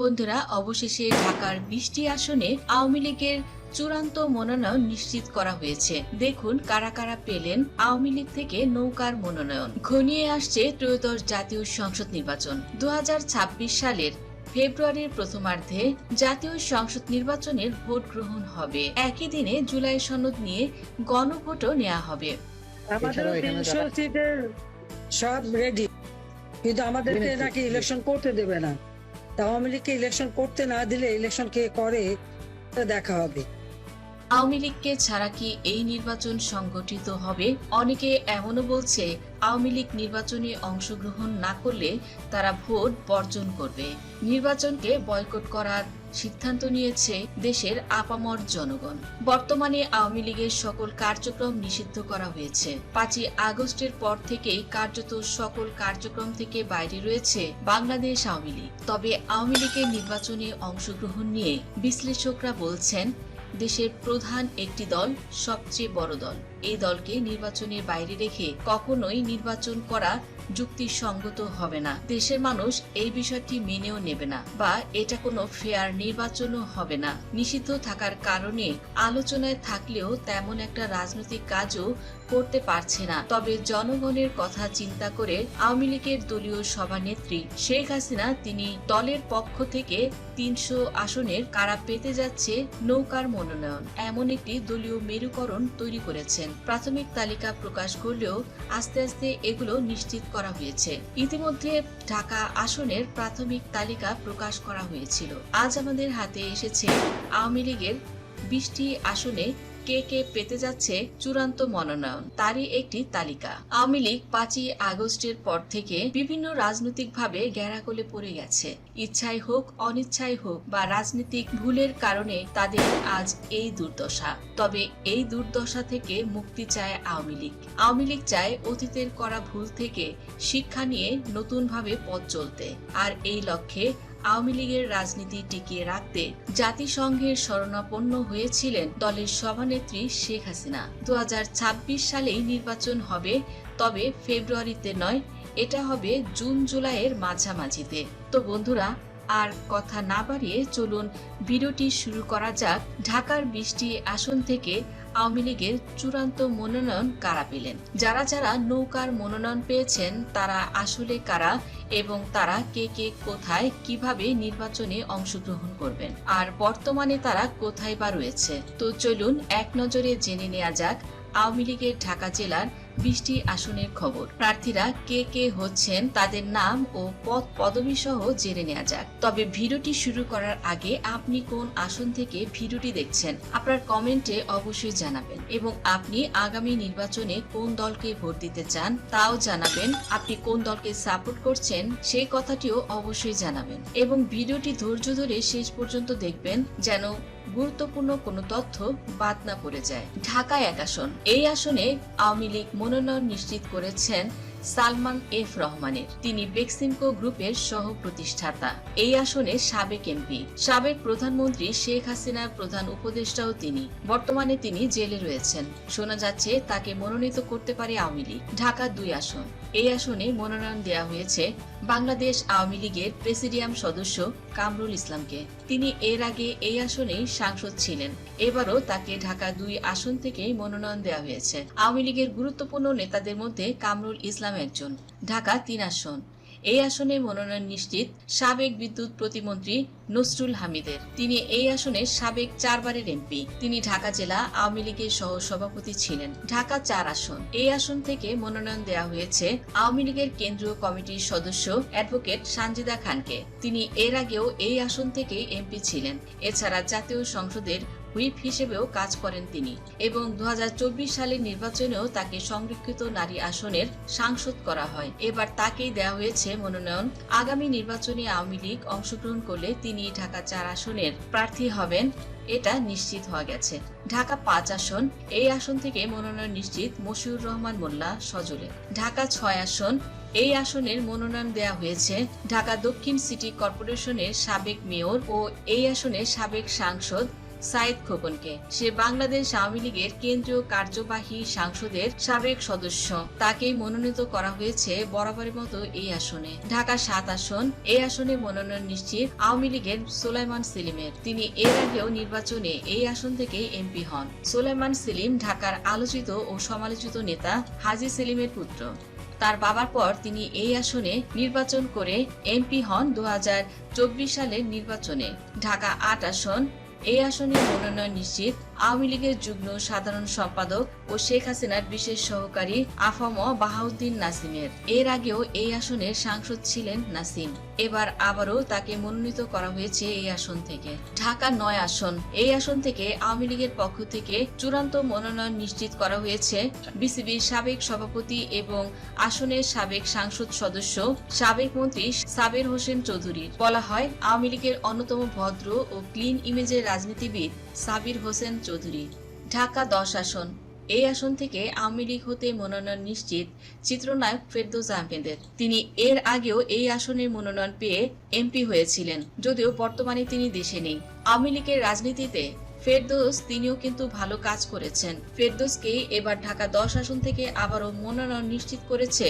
বন্ধুরা অবশেষে ঢাকার বিশটি আসনে আওয়ামী লীগের চূড়ান্ত মনোনয়ন নিশ্চিত করা হয়েছে। দেখুন কারা কারা পেলেন আওয়ামী লীগ থেকে নৌকার মনোনয়ন। ঘনিয়ে আসছে ত্রয়োদশ জাতীয় সংসদ নির্বাচন। দু সালের ফেব্রুয়ারির প্রথমার্ধে জাতীয় সংসদ নির্বাচনের ভোট গ্রহণ হবে। একই দিনে জুলাই সনদ নিয়ে গণভোটও নেওয়া হবে। সব রেডি কিন্তু আমাদেরকে নাকি ইলেকশন করতে দেবে না। আওয়ামী লীগকে ইলেকশন করতে না দিলে ইলেকশন কে করে দেখা হবে। আওয়ামী লীগকে ছাড়া কি এই নির্বাচন সংগঠিত হবে? অনেকে এমনও বলছে, আওয়ামী লীগ নির্বাচনে অংশগ্রহণ না করলে তারা ভোট বর্জন করবে। নির্বাচনকে বয়কট করার সিদ্ধান্ত নিয়েছে দেশের আপামর জনগণ। বর্তমানে আওয়ামী লীগের সকল কার্যক্রম নিষিদ্ধ করা হয়েছে। পাঁচই আগস্টের পর থেকেই কার্যত সকল কার্যক্রম থেকে বাইরে রয়েছে বাংলাদেশ আওয়ামী লীগ। তবে আওয়ামী লীগের নির্বাচনে অংশগ্রহণ নিয়ে বিশ্লেষকরা বলছেন দেশের প্রধান একটি দল সবচেয়ে বড় দল। এই দলকে নির্বাচনের বাইরে রেখে কখনোই নির্বাচন করা যুক্তিসঙ্গত হবে না। দেশের মানুষ এই বিষয়টি মেনেও নেবে না বা এটা কোনো ফেয়ার নির্বাচনও হবে না। নিষিদ্ধ থাকার কারণে আলোচনায় থাকলেও তেমন একটা রাজনৈতিক কাজও করতে পারছে না। তবে জনগণের কথা চিন্তা করে আওয়ামী লীগের দলীয় সভানেত্রী শেখ হাসিনা তিনি দলের পক্ষ থেকে তিনশো আসনের কারা পেতে যাচ্ছে নৌকার মনোনয়ন, এমন একটি দলীয় মেরুকরণ তৈরি করেছেন। প্রাথমিক তালিকা প্রকাশ করলেও আস্তে আস্তে এগুলো নিশ্চিত করা হয়েছে। ইতিমধ্যে ঢাকা আসনের প্রাথমিক তালিকা প্রকাশ করা হয়েছিল। আজ আমাদের হাতে এসেছে আওয়ামী লীগের বিশটি আসনে কে কে পেতে যাচ্ছে চূড়ান্ত মনোনয়ন, তারই একটি তালিকা। আওয়ামী লীগ পাঁচই আগস্টের পর থেকে বিভিন্ন রাজনৈতিক ভাবে গ্যারাকলে পড়ে গেছে। ইচ্ছাই হোক, অনিচ্ছাই হোক বা রাজনৈতিক ভুলের কারণে তাদের আজ এই দুর্দশা। তবে এই দুর্দশা থেকে মুক্তি চায় আওয়ামী লীগ। আওয়ামী লীগ চায় অতীতের করা ভুল থেকে শিক্ষা নিয়ে নতুনভাবে পথ চলতে। আর এই লক্ষ্যে আওয়ামী লীগের রাজনীতি টিকিয়ে রাখতে জাতিসংঘের শরণাপন্ন হয়েছিলেন দলের সভানেত্রী শেখ হাসিনা। দু হাজার ছাব্বিশ সালেই নির্বাচন হবে, তবে ফেব্রুয়ারিতে নয়, এটা হবে জুন জুলাইয়ের মাঝামাঝিতে। তো বন্ধুরা আর কথা না বাড়িয়ে চলুন ভিডিওটি শুরু করা যাক। ঢাকার বৃষ্টি আসন থেকে আওয়ামী লীগের চূড়ান্ত মনোনয়ন কারা পেলেন? যারা যারা নৌকার মনোনয়ন পেয়েছেন, তারা আসলে কারা এবং তারা কে কে কোথায় কীভাবে নির্বাচনে অংশগ্রহণ করবেন? আর বর্তমানে তারা কোথায় বা রয়েছে? তো চলুন এক নজরে জেনে নেওয়া যাক। আওয়ামী লীগের ঢাকা জেলার বিশটি আসনের খবর। প্রার্থীরা কে কে হচ্ছেন তাদের নাম ও পদ পদবি সহ জেনে নেওয়া যাক। তবে ভিডিওটি শুরু করার আগে আপনি কোন আসন থেকে ভিডিওটি দেখছেন, আপনার কমেন্টে অবশ্যই জানাবেন এবং আপনি আগামী নির্বাচনে কোন দলকে ভোট দিতে চান তাও জানাবেন। আপনি কোন দলকে সাপোর্ট করছেন সেই কথাটিও অবশ্যই জানাবেন এবং ভিডিওটি ধৈর্য ধরে শেষ পর্যন্ত দেখবেন, যেন গুরুত্বপূর্ণ কোনো তথ্য বাদ না পড়ে যায়। ঢাকা এক আসন। এই আসনে আওয়ামী লীগ মনোনয়ন নিশ্চিত করেছেন সালমান এফ রহমানের। তিনি বেক্সিমকো গ্রুপের সহ প্রতিষ্ঠাতা এই আসনে সাবেক এমপি। সাবেক প্রধানমন্ত্রী শেখ হাসিনার প্রধান উপদেষ্টাও তিনি। বর্তমানে তিনি জেলে রয়েছেন। শোনা যাচ্ছে তাকে মনোনীত করতে পারে আওয়ামী লীগ। ঢাকা দুই আসন। এই আসনে মনোনয়ন দেয়া হয়েছে বাংলাদেশ আওয়ামী লীগের প্রেসিডিয়াম সদস্য কামরুল ইসলামকে। তিনি এর আগে এই আসনেই সাংসদ ছিলেন। এবারও তাকে ঢাকা দুই আসন থেকেই মনোনয়ন দেয়া হয়েছে। আওয়ামী লীগের গুরুত্বপূর্ণ নেতাদের মধ্যে কামরুল ইসলাম একজন। ঢাকা তিন আসন। এই আসনে মনোনয়ন নিশ্চিত সাবেক বিদ্যুৎ প্রতিমন্ত্রী নসরুল হামিদের। তিনি এই আসনের সাবেক চারবারের এমপি। তিনি ঢাকা জেলা আওয়ামী লীগের সহ সভাপতি ছিলেন। ঢাকা চার আসন। এই আসন থেকে মনোনয়ন দেওয়া হয়েছে আওয়ামী লীগের কেন্দ্রীয় কমিটির সদস্য অ্যাডভোকেট সানজিদা খানকে। তিনি এর আগেও এই আসন থেকে এমপি ছিলেন। এছাড়া জাতীয় সংসদের হুইপ হিসেবেও কাজ করেন তিনি এবং দু হাজার চব্বিশ সালের নির্বাচনেও তাকে সংরক্ষিত নারী আসনের সাংসদ করা হয়। এবার তাকেই দেওয়া হয়েছে মনোনয়ন। আগামী নির্বাচনে আওয়ামী লীগ অংশগ্রহণ করলে তিনি ঢাকা চার আসনের প্রার্থী হবেন, এটা নিশ্চিত হওয়া গেছে। ঢাকা পাঁচ আসন, এই আসন থেকে মনোনয়ন নিশ্চিত মশিউর রহমান মোল্লা সজলে ঢাকা ছয় আসন, এই আসনের মনোনয়ন দেওয়া হয়েছে ঢাকা দক্ষিণ সিটি কর্পোরেশনের সাবেক মেয়র ও এই আসনের সাবেক সাংসদ সাইদ খোকনকে। সে বাংলাদেশ আওয়ামী লীগের কেন্দ্রীয় কার্যবাহী সাংসদের সাবেক সদস্য। তাকেই মনোনীত করা হয়েছে বরাবরের মতো এই আসনে। ঢাকা সাত আসন, এই আসনে মনোনয়ন নিশ্চিত আওয়ামী লীগের সোলাইমান সেলিমের। তিনি এর আগেও নির্বাচনে এই আসন থেকে এমপি হন। সোলাইমান সেলিম ঢাকার আলোচিত ও সমালোচিত নেতা হাজি সেলিমের পুত্র। তার বাবার পর তিনি এই আসনে নির্বাচন করে এমপি হন দু হাজার চব্বিশ সালের নির্বাচনে। ঢাকা আট আসন এই আসনে মনোনয়ন নিশ্চিত। আওয়ামী লীগের যুগ্ম সাধারণ সম্পাদক ও শেখ হাসিনার বিশেষ সহকারী আফম বাহাউদ্দিন নাসিমের। এর আগেও এই আসনের সাংসদ ছিলেন নাসিম। এবার আবারও তাকে মনোনীত করা হয়েছে এই আসন থেকে। ঢাকা নয় আসন। এই আসন থেকে আওয়ামী লীগের পক্ষ থেকে চূড়ান্ত মনোনয়ন নিশ্চিত করা হয়েছে বিসিবির সাবেক সভাপতি এবং আসনের সাবেক সাংসদ সদস্য, সাবেক মন্ত্রী সাবের হোসেন চৌধুরীর বলা হয়, আওয়ামী লীগের অন্যতম ভদ্র ও ক্লিন ইমেজের রাজনীতিবিদ সাবির হোসেন চৌধুরী। ঢাকা দশ আসন। এই আসন থেকে আওয়ামী লীগ হতে মনোনয়ন নিশ্চিত চিত্রনায়ক ফেরদৌস আহমেদের। তিনি এর আগেও এই আসনের মনোনয়ন পেয়ে এমপি হয়েছিলেন, যদিও বর্তমানে তিনি দেশে নেই। আওয়ামী লীগের রাজনীতিতে ফেরদৌস তিনিও কিন্তু ভালো কাজ করেছেন। ফেরদৌসকে এবার ঢাকা দশ আসন থেকে আবারও মনোনয়ন নিশ্চিত করেছে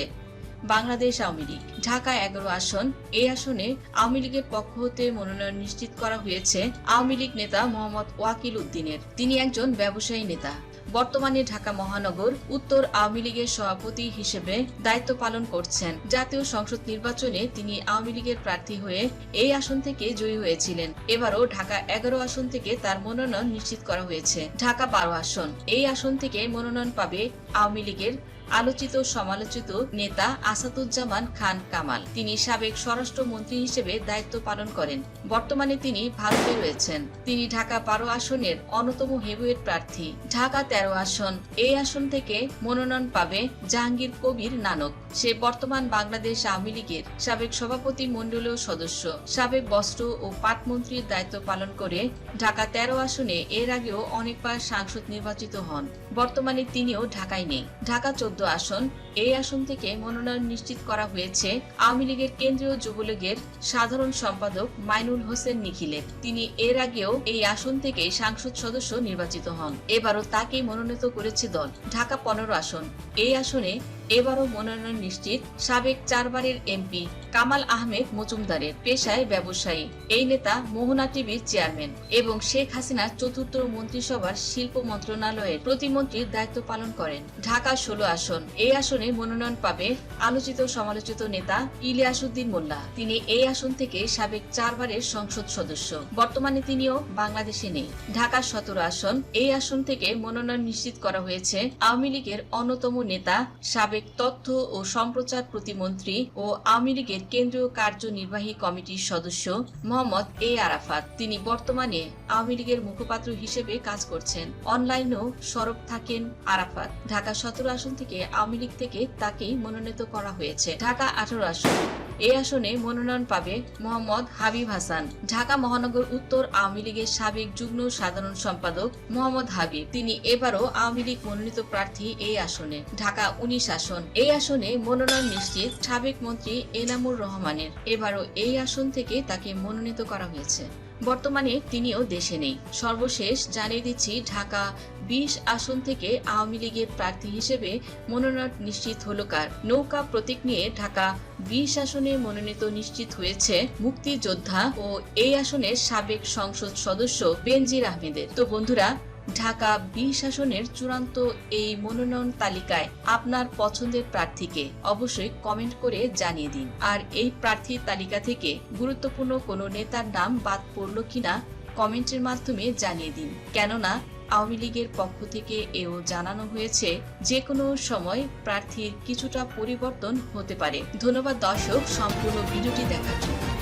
বাংলাদেশ আওয়ামী লীগ। ঢাকা এগারো আসন। এই আসনে আওয়ামী লীগের পক্ষ হতে মনোনয়ন নিশ্চিত করা হয়েছে আওয়ামী লীগ নেতা মোহাম্মদ ওয়াকিল উদ্দিনের। তিনি একজন ব্যবসায়ী নেতা। বর্তমানে ঢাকা মহানগর উত্তর আওয়ামী লীগের সভাপতি হিসেবে দায়িত্ব পালন করছেন। জাতীয় সংসদ নির্বাচনে তিনি আওয়ামী লীগের প্রার্থী হয়ে এই আসন থেকে জয়ী হয়েছিলেন। এবারও ঢাকা এগারো আসন থেকে তার মনোনয়ন নিশ্চিত করা হয়েছে। ঢাকা বারো আসন। এই আসন থেকে মনোনয়ন পাবে আওয়ামী লীগের আলোচিত সমালোচিত নেতা আসাদুজ্জামান খান কামাল। তিনি সাবেক স্বরাষ্ট্র মন্ত্রী হিসেবে দায়িত্ব পালন করেন। বর্তমানে তিনি ভারতে রয়েছেন। তিনি ঢাকা বারো আসনের অন্যতম হেভিওয়েট প্রার্থী। ঢাকা তেরো আসন। এই আসন থেকে মনোনয়ন পাবে জাহাঙ্গীর কবির নানক। সে বর্তমান বাংলাদেশ আওয়ামী লীগের সাবেক সভাপতি মণ্ডলীয় সদস্য। সাবেক বস্ত্র ও পাট মন্ত্রীর দায়িত্ব পালন করে ঢাকা তেরো আসনে এর আগেও অনেকবার সাংসদ নির্বাচিত হন। বর্তমানে তিনিও ঢাকায় নেই ঢাকা চোদ্দ আসন এই আসন থেকে মনোনয়ন নিশ্চিত করা হয়েছে আওয়ামী লীগের কেন্দ্রীয় যুবলীগের সাধারণ সম্পাদক মাইনুল হোসেন নিখিলের। তিনি এর আগেও এই আসন থেকে সাংসদ সদস্য নির্বাচিত হন। এবারও তাকে মনোনীত করেছে দল। ঢাকা পনেরো আসন। এই আসনে এবারও মনোনয়ন নিশ্চিত সাবেক চারবারের এমপি কামাল আহমেদ মজুমদারের পেশায় ব্যবসায়ী। এই নেতা মোহনা টিভির চেয়ারম্যান এবং শেখ হাসিনার চতুর্থ মন্ত্রিসভার শিল্প মন্ত্রণালয়ের প্রতিমন্ত্রীর দায়িত্ব পালন করেন। ঢাকা ষোলো আসন। এই আসনে মনোনয়ন পাবে আলোচিত সমালোচিত নেতা ইলিয়াসুদ্দিন মোল্লা। তিনি এই আসন থেকে সাবেক চারবারের সংসদ সদস্য। বর্তমানে তিনিও বাংলাদেশে নেই। ঢাকা সতেরো আসন, এই আসন থেকে মনোনয়ন নিশ্চিত করা হয়েছে আওয়ামী লীগের অন্যতম নেতা, সাবেক তথ্য ও সম্প্রচার প্রতিমন্ত্রী ও আওয়ামী লীগের কেন্দ্রীয় কার্যনির্বাহী কমিটির সদস্য মোহাম্মদ এ আরাফাত। তিনি বর্তমানে আওয়ামী লীগের মুখপাত্র হিসেবে কাজ করছেন। অনলাইনেও সরব থাকেন আরাফাত। ঢাকা সতেরো আসন থেকে আওয়ামী লীগ থেকে তাকেই মনোনীত করা হয়েছে। ঢাকা আঠারো আসন। এই আসনে মনোনয়ন পাবে মোহাম্মদ হাবিব হাসান। ঢাকা মহানগর উত্তর আওয়ামী লীগের সাবেক যুগ্ম সাধারণ সম্পাদক মোহাম্মদ হাবিব। তিনি এবারও আওয়ামী লীগ মনোনীত প্রার্থী এই আসনে। ঢাকা উনিশ আসন। এই আসনে মনোনয়ন নিশ্চিত সাবেক মন্ত্রী এনামুর রহমানের। এবারও এই আসন থেকে তাকে মনোনীত করা হয়েছে। বর্তমানে তিনিও দেশে নেই। সর্বশেষ জানিয়ে দিচ্ছি ঢাকা বিশ আসন থেকে আওয়ামী লীগের প্রার্থী হিসেবে মনোনয়ন নিশ্চিত হল কার? নৌকা প্রতীক নিয়ে ঢাকা বিশ আসনে মনোনীত নিশ্চিত হয়েছে মুক্তিযোদ্ধা ও এই আসনের সাবেক সংসদ সদস্য বেনজির আহমেদের। তো বন্ধুরা, ঢাকা বিশ আসনের চূড়ান্ত এই মনোনয়ন তালিকায় আপনার পছন্দের প্রার্থীকে অবশ্যই কমেন্ট করে জানিয়ে দিন। আর এই প্রার্থীর তালিকা থেকে গুরুত্বপূর্ণ কোনো নেতার নাম বাদ পড়ল কিনা কমেন্টের মাধ্যমে জানিয়ে দিন। কেননা আওয়ামী লীগের পক্ষ থেকে এও জানানো হয়েছে যে কোনো সময় প্রার্থীর কিছুটা পরিবর্তন হতে পারে। ধন্যবাদ দর্শক, সম্পূর্ণ ভিডিওটি দেখার জন্য।